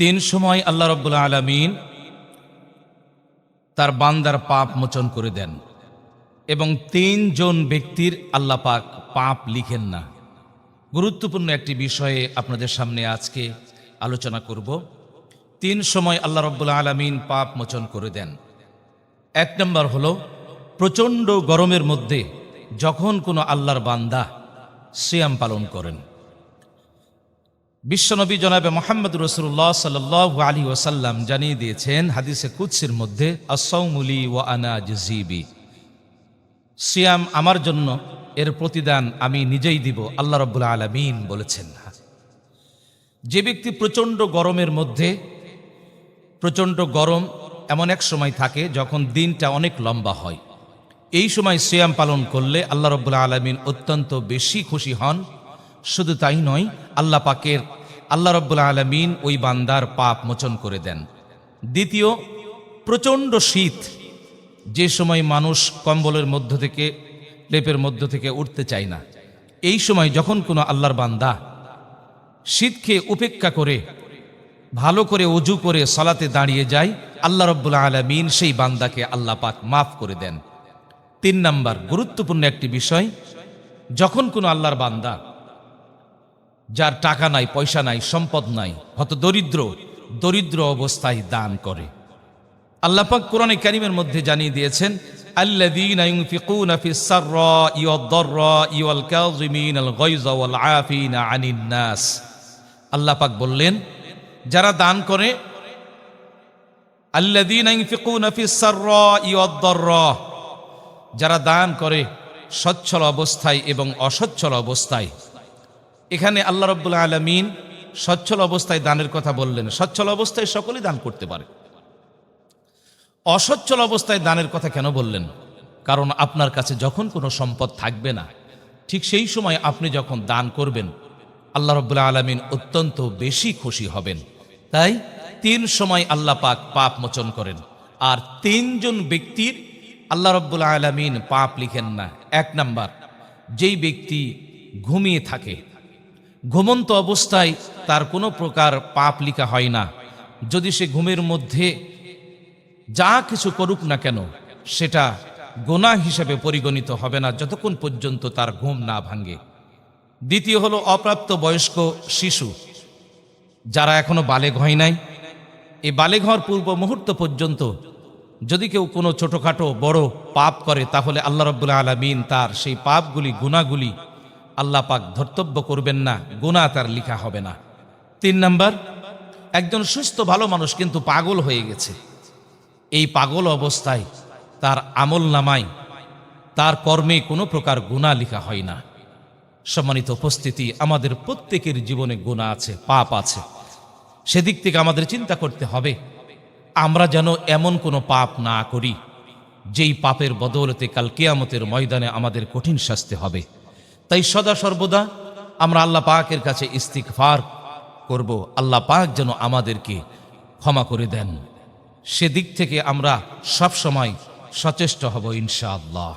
তিন সময় আল্লাহ রব্বুল্লা আলমিন তার বান্দার পাপ মোচন করে দেন এবং তিনজন ব্যক্তির আল্লাহ পাক পাপ লিখেন না। গুরুত্বপূর্ণ একটি বিষয়ে আপনাদের সামনে আজকে আলোচনা করব। তিন সময় আল্লাহ রব্বুল্লা আলমিন পাপ মোচন করে দেন। এক নম্বর হল, প্রচণ্ড গরমের মধ্যে যখন কোনো আল্লাহর বান্দা সিয়াম পালন করেন। বিশ্বনবী জনাবে মোহাম্মদ রসুল্লাহ সাল আলী ওসাল্লাম জানিয়ে দিয়েছেন হাদিসে কুৎসির মধ্যে আসৌমুলি ও আনা জিবি সিয়াম আমার জন্য, এর প্রতিদান আমি নিজেই দিব, আল্লাহ রব্বুল আলমিন বলেছেন। যে ব্যক্তি প্রচণ্ড গরমের মধ্যে, প্রচণ্ড গরম এমন এক সময় থাকে যখন দিনটা অনেক লম্বা হয়। এই সময় সিয়াম পালন করলে আল্লাহ রব্বুল্লা আলমিন অত্যন্ত বেশি খুশি হন শুধু তাই নয়, আল্লাহ পাকের, আল্লাহ রব্বুল্লা আলমিন ওই বান্দার পাপ মোচন করে দেন। দ্বিতীয়, প্রচণ্ড শীত। যে সময় মানুষ কম্বলের মধ্য থেকে, লেপের মধ্য থেকে উঠতে চায় না, এই সময় যখন কোনো আল্লাহর বান্দা শীতকে উপেক্ষা করে, ভালো করে অজু করে সলাতে দাঁড়িয়ে যায়, আল্লাহ রব্বুল্লা আলমিন সেই বান্দাকে আল্লাহ পাক মাফ করে দেন। তিন নাম্বার, গুরুত্বপূর্ণ একটি বিষয়, যখন কোনো আল্লাহর বান্দা যার টাকা নাই পয়সা নাই সম্পদ নাই হত দরিদ্র দরিদ্র অবস্থায় দান করে আল্লাপাক কোরআনে কারিমের মধ্যে জানিয়ে দিয়েছেন الذين ينفقون في السراء والضراء والكاظمين الغيظ والعافين عن الناس আল্লাহ পাক বললেন যারা দান করে الذين ينفقون في السراء والضراء যারা দান করে সচ্ছল অবস্থায় এবং অসচ্ছল অবস্থায় এখানে আল্লাহ রব্বুল্লা আলমিন সচ্ছল অবস্থায় দানের কথা বললেন। সচ্ছল অবস্থায় সকলেই দান করতে পারে। অসচ্ছল অবস্থায় দানের কথা কেন বললেন? কারণ আপনার কাছে যখন কোনো সম্পদ থাকবে না, ঠিক সেই সময় আপনি যখন দান করবেন, আল্লাহ রব্বুল্লা আলমিন অত্যন্ত বেশি খুশি হবেন। তাই তিন সময় আল্লাহ পাক পাপ মোচন করেন, আর তিনজন ব্যক্তির আল্লাহ রব্বুল আলমিন পাপ লিখেন না। এক নাম্বার, যেই ব্যক্তি ঘুমিয়ে থাকে ঘুমন্ত অবস্থায় তার কোনো প্রকার পাপ লিখা হয় না। যদি সে ঘুমের মধ্যে যা কিছু করুক না কেন, সেটা গোনা হিসেবে পরিগণিত হবে না যতক্ষণ পর্যন্ত তার ঘুম না ভাঙে। দ্বিতীয় হলো অপ্রাপ্ত বয়স্ক শিশু, যারা এখনও বালেগ হয় নাই। এই বালেগ হওয়ার পূর্ব মুহূর্ত পর্যন্ত যদি কেউ কোনো ছোটোখাটো বড় পাপ করে, তাহলে আল্লাহ রব্বুল্লা আলমিন তার সেই পাপগুলি গুণাগুলি আল্লাহ পাক ধর্তব্য করবেন না গুণা তার লিখা হবে না। তিন নাম্বার, একজন সুস্থ ভালো মানুষ কিন্তু পাগল হয়ে গেছে। এই পাগল অবস্থায় তার আমল নামাই তার কর্মে কোনো প্রকার গুণা লিখা হয় না। সম্মানিত উপস্থিতি, আমাদের প্রত্যেকের জীবনে গুণা আছে, পাপ আছে। সেদিক থেকে আমাদের চিন্তা করতে হবে, আমরা যেন এমন কোনো পাপ না করি, যেই পাপের বদৌলতে কাল কেয়ামতের ময়দানে আমাদের কঠিন শাস্তি হবে। তাই সদা সর্বদা আমরা আল্লাহ পাকের কাছে ইস্তিকফার করব। আল্লাহ পাক যেন আমাদেরকে ক্ষমা করে দেন। সেদিক থেকে আমরা সব সময় সচেষ্ট হব ইনশাআল্লাহ।